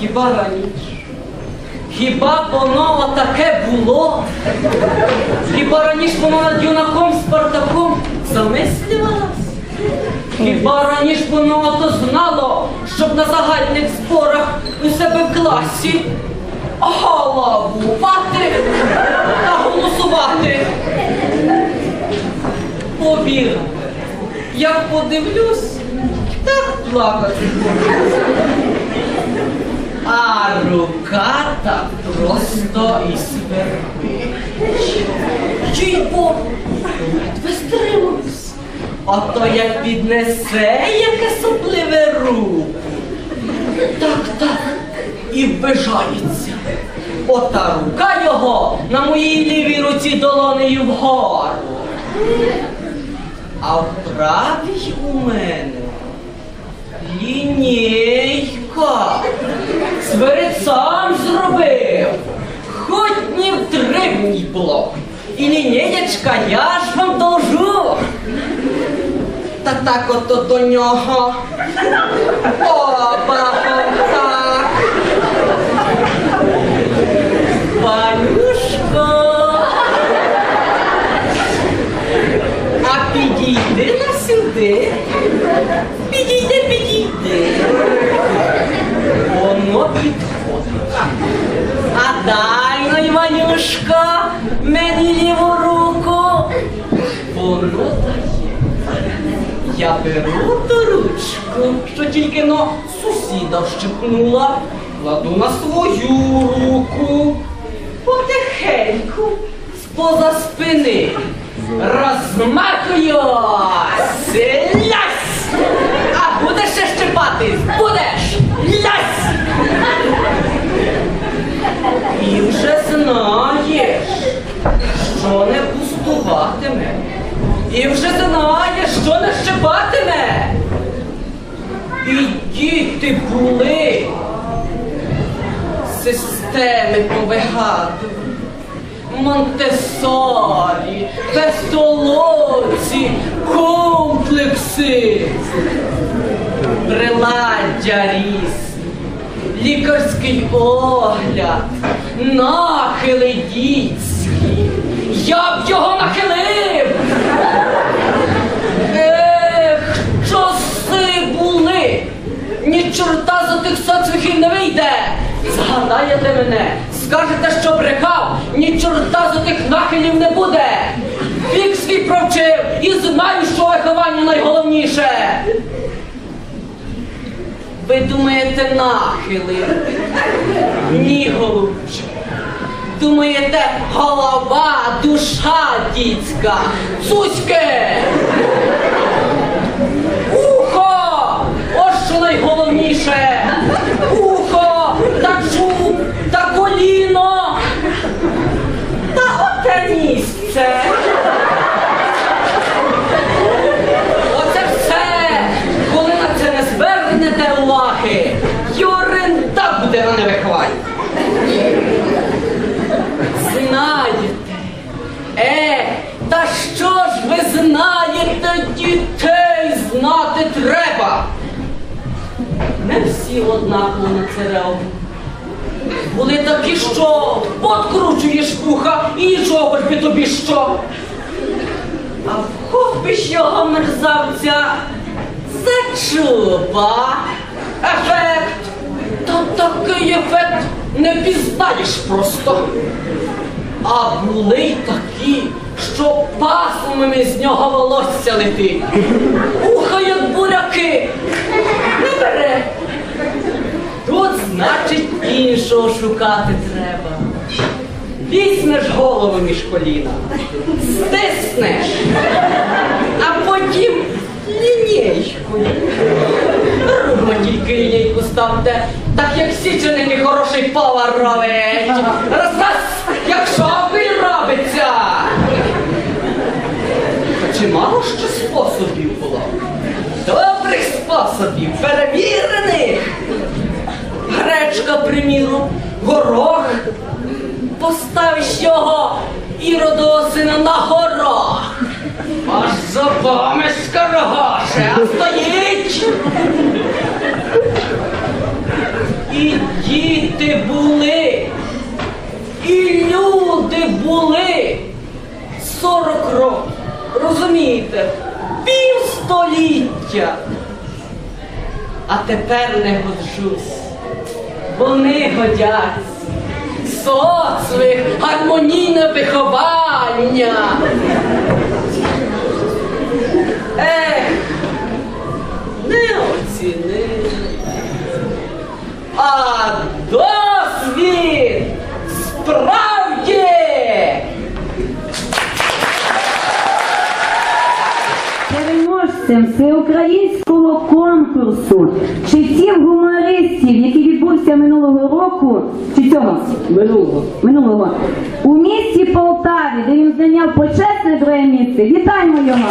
Хіба раніше? Хіба воно таке було? Хіба раніше воно над юнаком Спартаком замислювалась? Хіба раніше воно то знало, щоб на загальних зборах у себе в класі головувати та голосувати? Повірте, як подивлюсь, плакати. А рука так просто і свербить. Чий бо ледве. А то як піднесе яке сопливе руку. Так, так, і вбежається. Ота рука його на моїй лівій руці долонею вгору. А в правій у мене лінійка. Свирид сам зробив. Хоть в древній блок. І лінієчка я ж вам должу. Та так ото до нього. Оба так. Панюшко. А підійди на сюди. Підійди, підійди. Воно підходить. А дай на Іванюшко, мені ліву руку. Воно дає. Я беру ту ручку, що тільки но сусіда щепнула, кладу на свою руку. Потихеньку, споза спини. Розмахую! Лясь! А будеш ще щепати? Будеш! Лясь! І вже знаєш, що не пустуватиме. І вже знаєш, що не щепатиме. І діти були. Системи повигадували. Монтесорі, пестолоці, комплекси, приладдя різні, лікарський огляд, нахили дітські. Я б його нахилив! Ех, часи були! Ні чорта за тих соцвихів не вийде! Згадаєте мене, скажете, що брехав, ні чорта за тих нахилів не буде! Вік свій провчив і знаю, що виховання найголовніше! Ви думаєте, нахили? Ні, голубчик. Думаєте, голова, душа дітська, цуське! Ухо! Ось що найголовніше! Ухо, та чуб, та коліно! Та оте місце! Оце все! Коли на це не звернете уваги, Юрин так буде на невихваті! Знаєте. Е, та що ж ви знаєте, дітей знати треба? Не всі однаково на це реагують. Були такі, що подкручуєш вуха і нічого би тобі що. А вхопиш його мерзавця за чуба. Ефект. Та такий ефект не пізнаєш просто. А були й такі, що пасмами з нього волосся летить. Уха, як буряки. Іншого шукати треба. Візьмеш голову між коліна, стиснеш, а потім лінійкою. Тільки лінійку ставте, так як січеники хороший повар робить. Раз, раз, як шопель робиться. Та чимало ще способів було. Добрих способів. Гречка, приміру, горох. Поставиш його іродосина на горох. Аж зубами скорогоше, а стоїть. І діти були, і люди були 40 років. Розумієте? Півстоліття. А тепер не годжусь. Вони годяться. Соцвих, гармонійне виховання. Ех, не оцінили. Переможцем всеукраїнського конкурсу читів гумористів, який відбувся минулого року, чи цього? Минулого. Минулого. У місті Полтаві, де він зайняв почесне друге місце. Вітаємо його!